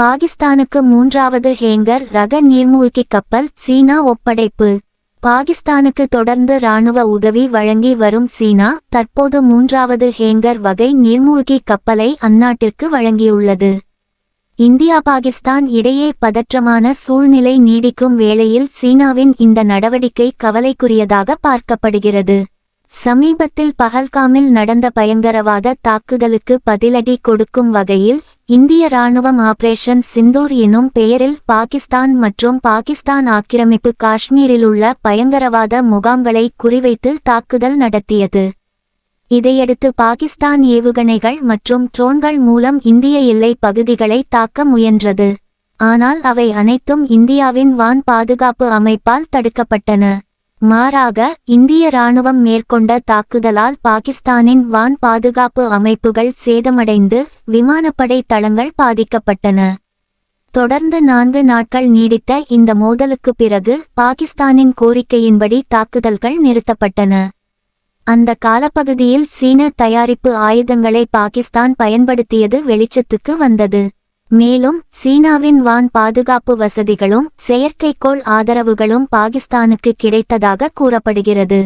பாகிஸ்தானுக்கு மூன்றாவது ஹேங்கர் ரக நீர்மூழ்கி கப்பல் சீனா ஒப்படைப்பு. பாகிஸ்தானுக்கு தொடர்ந்து இராணுவ உதவி வழங்கி வரும் சீனா தற்போது மூன்றாவது ஹேங்கர் வகை நீர்மூழ்கி கப்பலை அந்நாட்டிற்கு வழங்கியுள்ளது. இந்தியா பாகிஸ்தான் இடையே பதற்றமான சூழ்நிலை நீடிக்கும் வேளையில் சீனாவின் இந்த நடவடிக்கை கவலைக்குரியதாக பார்க்கப்படுகிறது. சமீபத்தில் பஹல்காமில் நடந்த பயங்கரவாத தாக்குதலுக்கு பதிலடி கொடுக்கும் வகையில் இந்திய ராணுவம் ஆபரேஷன் சிந்தூர் எனும் பெயரில் பாகிஸ்தான் மற்றும் பாகிஸ்தான் ஆக்கிரமிப்பு காஷ்மீரிலுள்ள பயங்கரவாத முகாம்களை குறிவைத்து தாக்குதல் நடத்தியது. இதையடுத்து பாகிஸ்தான் ஏவுகணைகள் மற்றும் ட்ரோன்கள் மூலம் இந்திய எல்லை பகுதிகளை தாக்க முயன்றது. ஆனால் அவை அனைத்தும் இந்தியாவின் வான் பாதுகாப்பு அமைப்பால் தடுக்கப்பட்டன. மாறாக இந்திய ராணுவம் மேற்கொண்ட தாக்குதலால் பாகிஸ்தானின் வான் பாதுகாப்பு அமைப்புகள் சேதமடைந்து விமானப்படை தளங்கள் பாதிக்கப்பட்டன. தொடர்ந்து நான்கு நாட்கள் நீடித்த இந்த மோதலுக்கு பிறகு பாகிஸ்தானின் கோரிக்கையின்படி தாக்குதல்கள் நிறுத்தப்பட்டன. அந்த காலப்பகுதியில் சீன தயாரிப்பு ஆயுதங்களை பாகிஸ்தான் பயன்படுத்தியது வெளிச்சத்துக்கு வந்தது. மேலும் சீனாவின் வான் பாதுகாப்பு வசதிகளும் செயற்கைக்கோள் ஆதரவுகளும் பாகிஸ்தானுக்கு கிடைத்ததாக கூறப்படுகிறது.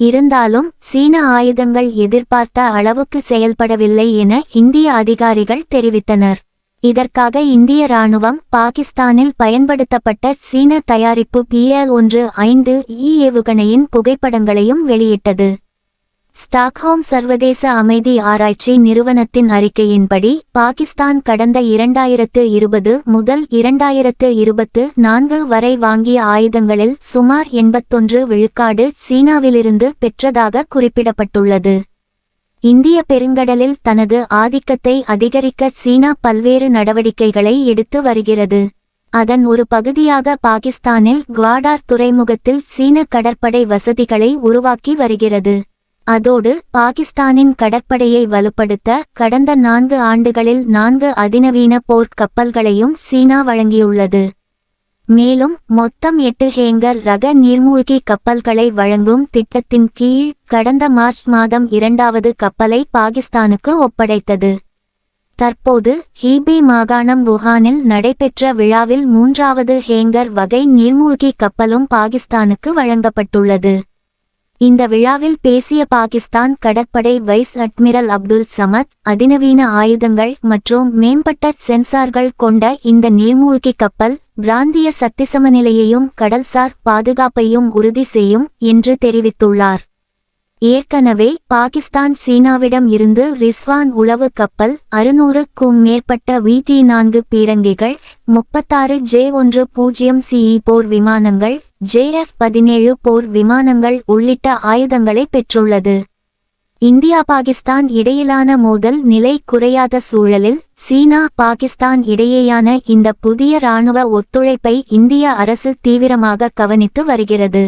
இருந்தாலும் சீன ஆயுதங்கள் எதிர்பார்த்த அளவுக்கு செயல்படவில்லை என இந்திய அதிகாரிகள் தெரிவித்தனர். இதற்காக இந்திய ராணுவம் பாகிஸ்தானில் பயன்படுத்தப்பட்ட சீன தயாரிப்பு பிஎல் ஒன்று ஐந்து இ ஏவுகணையின் புகைப்படங்களையும் வெளியிட்டது. ஸ்டாக்ஹோம் சர்வதேச அமைதி ஆராய்ச்சி நிறுவனத்தின் அறிக்கையின்படி பாகிஸ்தான் கடந்த இரண்டாயிரத்து இருபது முதல் இரண்டாயிரத்து இருபத்து நான்கு வரை வாங்கிய ஆயுதங்களில் சுமார் எண்பத்தொன்று விழுக்காடு சீனாவிலிருந்து பெற்றதாக குறிப்பிடப்பட்டுள்ளது. இந்திய பெருங்கடலில் தனது ஆதிக்கத்தை அதிகரிக்க சீனா பல்வேறு நடவடிக்கைகளை எடுத்து வருகிறது. அதன் ஒரு பகுதியாக பாகிஸ்தானில் குவாடார் துறைமுகத்தில் சீன கடற்படை வசதிகளை உருவாக்கி வருகிறது. அதோடு பாகிஸ்தானின் கடற்படையை வலுப்படுத்த கடந்த நான்கு ஆண்டுகளில் நான்கு அதிநவீன போர்க் கப்பல்களையும் சீனா வழங்கியுள்ளது. மேலும் மொத்தம் எட்டு ஹேங்கர் ரக நீர்மூழ்கி கப்பல்களை வழங்கும் திட்டத்தின் கீழ் கடந்த மார்ச் மாதம் இரண்டாவது கப்பலை பாகிஸ்தானுக்கு ஒப்படைத்தது. தற்போது ஹீபி மாகாணம் வுஹானில் நடைபெற்ற விழாவில் மூன்றாவது ஹேங்கர் வகை நீர்மூழ்கி கப்பலும் பாகிஸ்தானுக்கு வழங்கப்பட்டுள்ளது. இந்த விழாவில் பேசிய பாகிஸ்தான் கடற்படை வைஸ் அட்மிரல் அப்துல் சமத் அதிநவீன ஆயுதங்கள் மற்றும் மேம்பட்ட சென்சார்கள் கொண்ட இந்த நீர்மூழ்கி கப்பல் பிராந்திய சக்தி சமநிலையையும் கடல்சார் பாதுகாப்பையும் உறுதி செய்யும் என்று தெரிவித்துள்ளார். ஏற்கனவே பாகிஸ்தான் சீனாவிடம் இருந்து ரிஸ்வான் உளவு கப்பல் அறுநூறுக்கும் மேற்பட்ட விடி நான்கு பீரங்கிகள் முப்பத்தாறு ஜே ஒன்று பூஜ்ஜியம் சிஇ போர் விமானங்கள் ஜேஎஃப் பதினேழு போர் விமானங்கள் உள்ளிட்ட ஆயுதங்களை பெற்றுள்ளது. இந்தியா பாகிஸ்தான் இடையிலான மோதல் நிலை குறையாத சூழலில் சீனா பாகிஸ்தான் இடையேயான இந்த புதிய ராணுவ ஒத்துழைப்பை இந்திய அரசு தீவிரமாக கவனித்து வருகிறது.